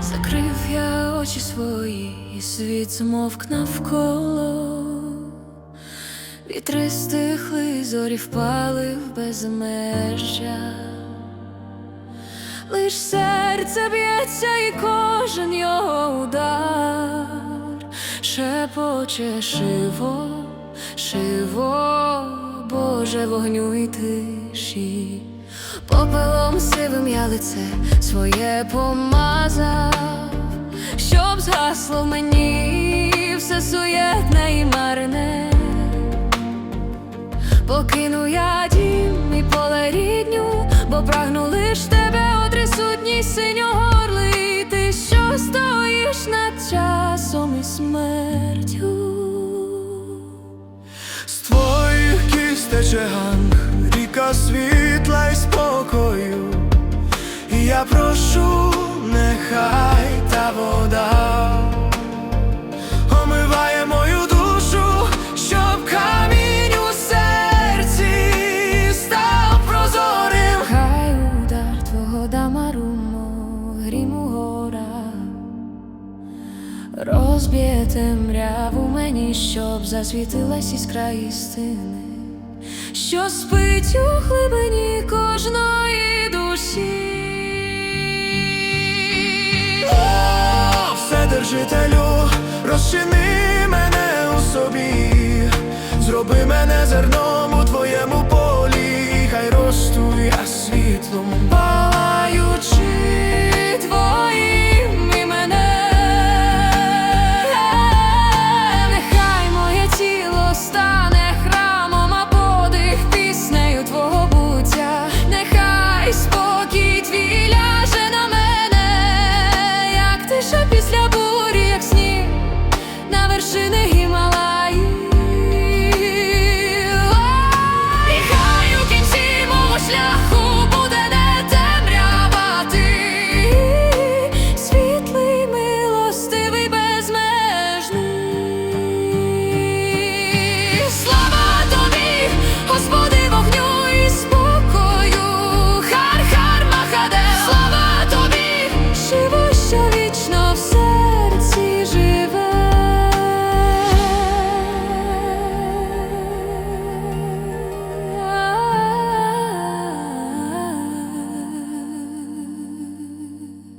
Закрив я очі свої, і світ змовк навколо. Вітри стихли, зорі впали в безмежжя. Лиш серце б'ється, і кожен його удар шепоче шиво, шиво, Боже вогню і тиші. Попелом сивим я лице своє помазав, щоб згасло мені все суєтне і марне. Покину я дім і поле рідню, бо прагну лиш тебе, о трисутній синьогорлий, ти що стоїш над часом і смертю. З твоїх тече ганг, ріка світла й спокою. І я прошу, нехай розб'єте мряву мені, щоб засвітилась іскра істини, що спить у глибині кожної душі. О, Вседержителю, розчини мене у собі, зроби мене зерном у твоєму полі, хай росту я світлом.